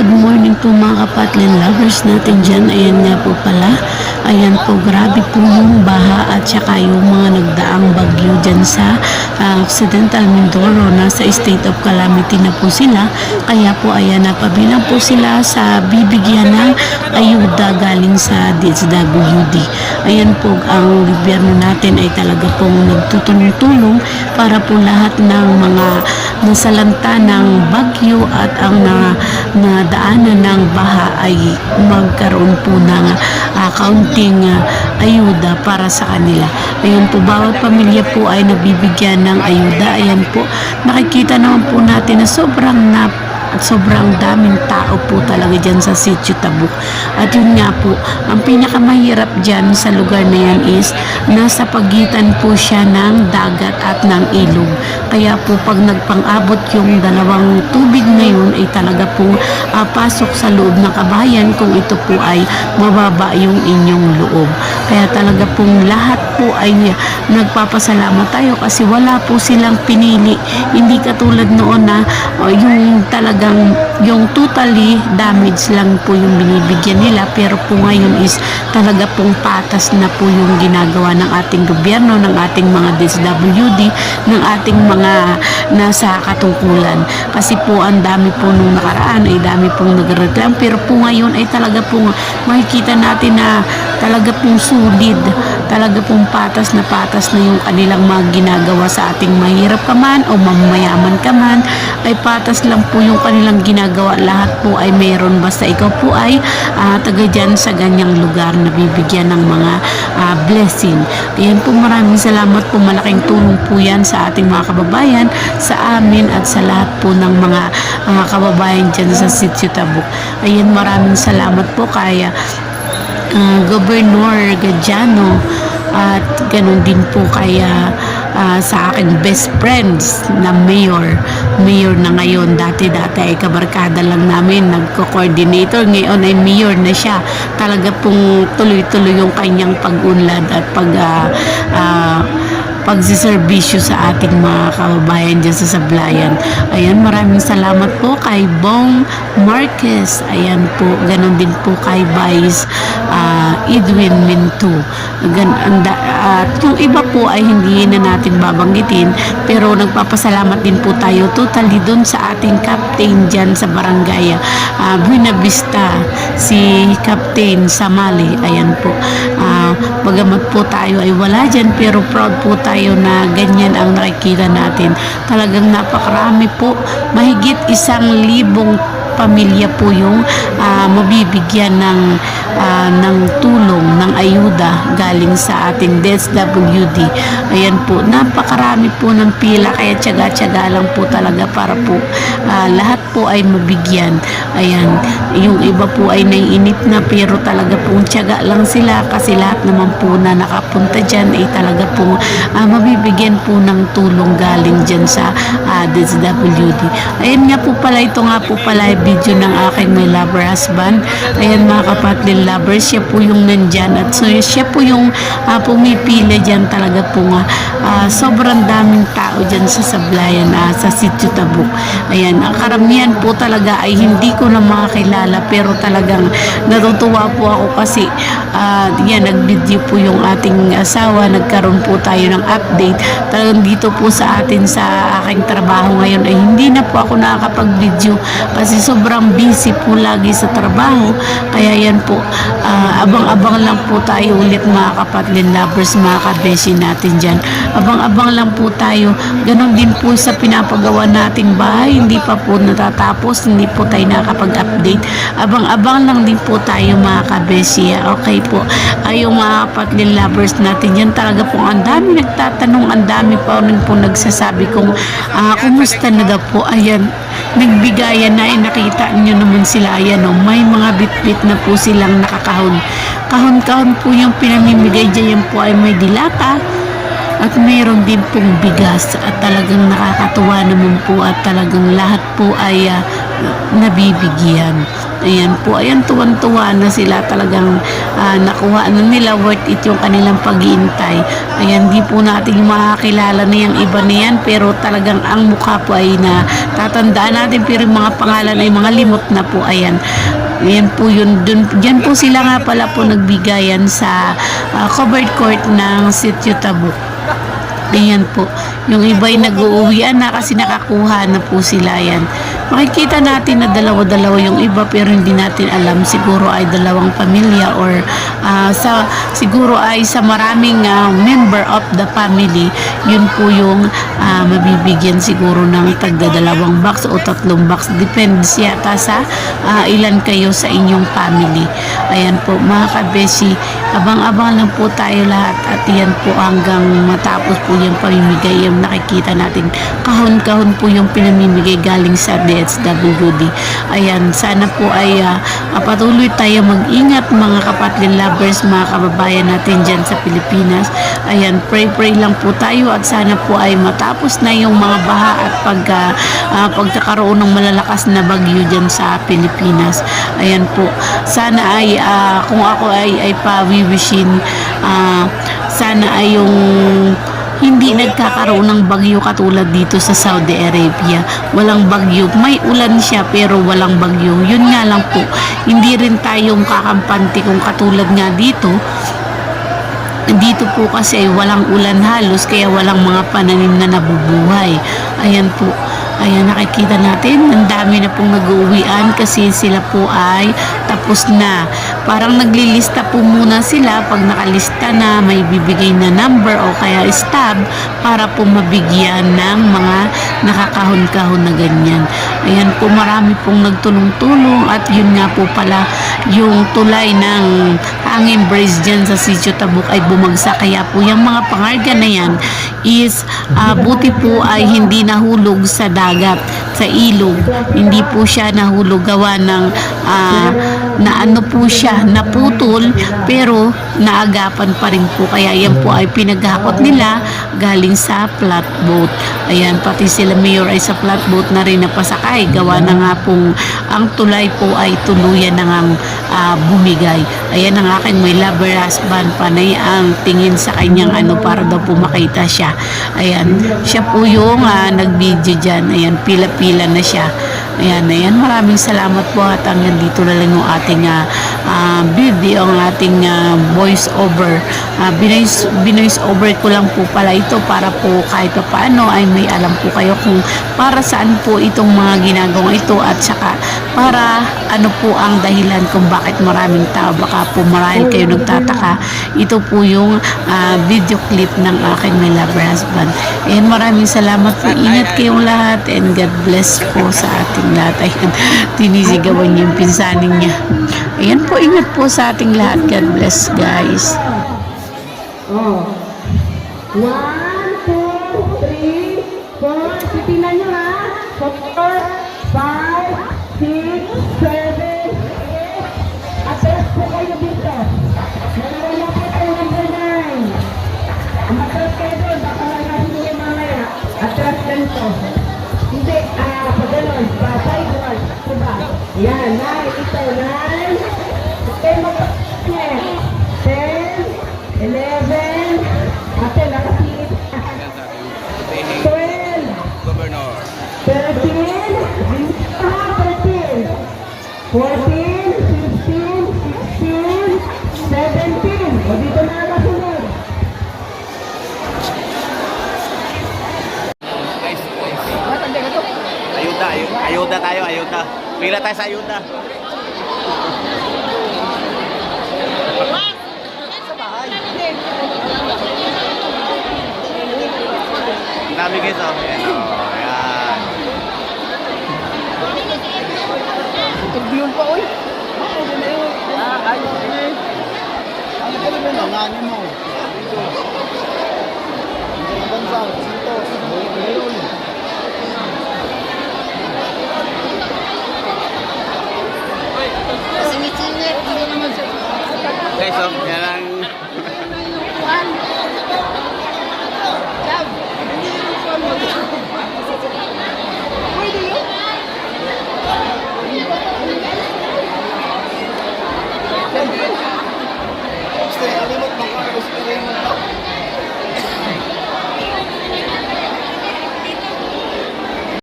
good morning po mga kapatlin lovers natin dyan. Ayan nga po pala. Ayan po, grabe po yung baha at saka yung mga nagdaang bagyo dyan sa ah, Occidental Mindoro. Nasa state of calamity na po sila. Kaya po ayan na pabilang po sila sa bibigyan ng ayuda galing sa DSWD. Ayan po, ang gobyerno natin ay talaga pong nagtutulong-tulong para po lahat ng mga nasalanta ng bagyo at ang na, nadaanan ng baha ay magkaroon po ng ah, kaunting ah, ayuda para sa kanila. Ayan po, bawat pamilya po ay nabibigyan ng ayuda. Ayan po, nakikita naman po natin na sobrang nap at sobrang daming tao po talaga dyan sa Sitio Tabuk. At yun nga po, ang pinakamahirap dyan sa lugar na yan is nasa pagitan po siya ng dagat at ng ilog. Kaya po pag nagpang-abot yung dalawang tubig na yun ay talaga po ah, pasok sa loob ng kabayan kung ito po ay mababa yung inyong loob. Kaya talaga pong lahat po ay nagpapasalamat tayo kasi wala po silang pinili. Hindi katulad noon na oh, yung talagang yung totally damage lang po yung binibigyan nila pero po ngayon is talaga pong patas na po yung ginagawa ng ating gobyerno, ng ating mga DSWD, ng ating mga nasa katungkulan. Kasi po ang dami po nung nakaraan ay dami pong nagreklam pero po ngayon ay talaga pong makikita natin na talaga pong solid, talaga pong patas na patas na yung kanilang mga ginagawa sa ating mahirap ka man o mamayaman ka man, ay patas lang po yung kanilang ginagawa. Lahat po ay meron basta ikaw po ay ah, taga dyan sa ganyang lugar na bibigyan ng mga ah, blessing. Ayan po maraming salamat po malaking tulong po yan sa ating mga kababayan, sa amin at sa lahat po ng mga ah, kababayan dyan sa Sitio Tabuk. Ayan maraming salamat po kaya uh, Governor Gadiano at ganun din po kaya ah, sa aking best friends na mayor. Mayor na ngayon dati-dati ay kabarkada lang namin nagko-coordinator ngayon ay mayor na siya. Talaga pong tuloy-tuloy yung kanyang pag-unlad at pag ah, ah, pagsiservisyo sa ating mga kababayan dyan sa Sablayan. Ayan, maraming salamat po kay Bong Marquez. Ayan po, ganun din po kay Vice ah, Edwin Minto. Gan, anda, at yung iba po ay hindi na natin babanggitin pero nagpapasalamat din po tayo totally dun sa ating captain dyan sa barangay ah, Buena Vista si Captain Samali ayan po Ah, bagamat po tayo ay wala dyan pero proud po tayo na ganyan ang nakikita natin. Talagang napakarami po. Mahigit isang libong pamilya po yung ah, mabibigyan ng ah, ng tulong, ng ayuda galing sa ating DSWD. Ayan po, napakarami po ng pila kaya tiyaga-tiyaga lang po talaga para po ah, lahat po ay mabigyan. Ayan, yung iba po ay naiinip na pero talaga pong tiyaga lang sila kasi lahat naman po na nakapunta dyan ay talaga po ah, mabibigyan po ng tulong galing dyan sa ah, DSWD. Ayan nga po pala, ito nga po pala video ng aking my lover husband. Ayan mga kapatlin lovers, siya po yung nandyan at so siya po yung ah, pumipila dyan talaga po nga ah, sobrang daming tao dyan sa Sablayan, ah, sa Sitio Tabuk. Ayan, ang karamihan po talaga ay hindi ko na makakilala pero talagang natutuwa po ako kasi ah, yan, nag-video po yung ating asawa, nagkaroon po tayo ng update. Talagang dito po sa atin sa aking trabaho ngayon ay hindi na po ako nakakapag-video kasi sobrang busy po lagi sa trabaho. Kaya yan po, ah, abang-abang lang po tayo ulit mga kapatlin lovers, mga kabeshi natin dyan. Abang-abang lang po tayo. Ganon din po sa pinapagawa nating bahay. Hindi pa po natatapos, hindi po tayo nakakapag-update. Abang-abang lang din po tayo mga kabeshi. Okay po. Ay, mga kapatlin lovers natin yan talaga po ang dami nagtatanong, ang dami pa rin po nagsasabi kung ah, kumusta na daw po. Ayan, nagbigayan na, eh, nakita nyo naman sila, ayan o, may mga bitbit na po silang nakakahon. Kahon-kahon po yung pinamimigay dyan, yan po ay may dilata, at mayroon din pong bigas at talagang nakakatuwa naman po at talagang lahat po ay ah, nabibigyan. Ayan po, ayan tuwan-tuwa na sila talagang ah, nakuha na nila worth it yung kanilang pag-iintay. Ayan, di po natin makakilala na yung iba na yan pero talagang ang mukha po ay na tatandaan natin pero yung mga pangalan ay mga limot na po. Ayan, Ayan po yun, dun, dyan po sila nga pala po nagbigayan sa ah, covered court ng Sitio Tabuk. Ayan po. Yung iba'y nag-uuwian na kasi nakakuha na po sila yan. Makikita natin na dalawa-dalawa yung iba pero hindi natin alam. Siguro ay dalawang pamilya or ah, sa siguro ay sa maraming ah, member of the family. Yun po yung ah, mabibigyan siguro ng tagdadalawang box o tatlong box. Depende yata sa ah, ilan kayo sa inyong family. Ayan po mga kabesi. Abang-abang lang po tayo lahat at yan po hanggang matapos po yung pamimigay yung nakikita natin kahon-kahon po yung pinamimigay galing sa DSWD. Ayan, sana po ay ah, patuloy tayo mag-ingat mga kapatid lovers, mga kababayan natin dyan sa Pilipinas. Ayan, pray-pray lang po tayo at sana po ay matapos na yung mga baha at pag, ah, ah, pagkakaroon ng malalakas na bagyo dyan sa Pilipinas. Ayan po, sana ay ah, kung ako ay, ay pawiwishin, ah, sana ay yung hindi nagkakaroon ng bagyo katulad dito sa Saudi Arabia. Walang bagyo. May ulan siya pero walang bagyo. Yun nga lang po. Hindi rin tayong kakampante kung katulad nga dito. Dito po kasi walang ulan halos kaya walang mga pananim na nabubuhay. Ayan po. Ayan, nakikita natin, ang dami na pong nag-uwian kasi sila po ay tapos na. Parang naglilista po muna sila pag nakalista na may bibigay na number o kaya stab para po mabigyan ng mga nakakahon-kahon na ganyan. Ayan po, marami pong nagtulong-tulong at yun nga po pala yung tulay ng hangin bridge dyan sa Sitio Tabuk ay bumagsak. Kaya po yung mga pangarga na yan is ah, buti po ay hindi nahulog sa dagat, sa ilog. Hindi po siya nahulog gawa ng ah, na ano po siya, naputol pero naagapan pa rin po. Kaya yan po ay pinaghakot nila galing sa flatboat. Ayan, pati sila mayor ay sa flatboat na rin napasakay. Gawa na nga pong ang tulay po ay tuluyan na nga ah, bumigay. Ayan ang aking may lover husband panay ang tingin sa kanyang ano para daw po makita siya. Ayan, siya po yung ah, nag-video dyan. Ayan, pila-pila na siya. Ayan, ayan. Maraming salamat po at hanggang dito na lang yung ating ah, ah, video, ang ating ah, voice over. Ah, binoise, binoise over ko lang po pala ito para po kahit pa paano ay may alam po kayo kung para saan po itong mga ginagawa ito at saka para ano po ang dahilan kung bakit maraming tao baka po marahil kayo nagtataka. Ito po yung ah, video clip ng aking my lover husband. And maraming salamat po. Ingat kayong lahat and God bless po sa ating lahat. Ayan tinisigawan niya yung pinsaning niya. Ayan po ingat po sa ating lahat. God bless guys. Oh. One, two, three, four. Titingnan nyo ha. Four, Hindi, ah, pag gano'n. Pa, sideward. Diba? Yan, nine. Ito, nine. Okay, mag-net. Ten, eleven, ate, nakasingit. Twelve, Governor. thirteen, ah, thirteen. Fourteen, Pila tayo sa ayuda. Ang dami guys, oh. Ayan, oh. Ayan. Tugbiyon pa, oy. Ah, eh. Ano ka naman ang ngani mo? Ang bansa, sito, ngayon. Guys, so, yan lang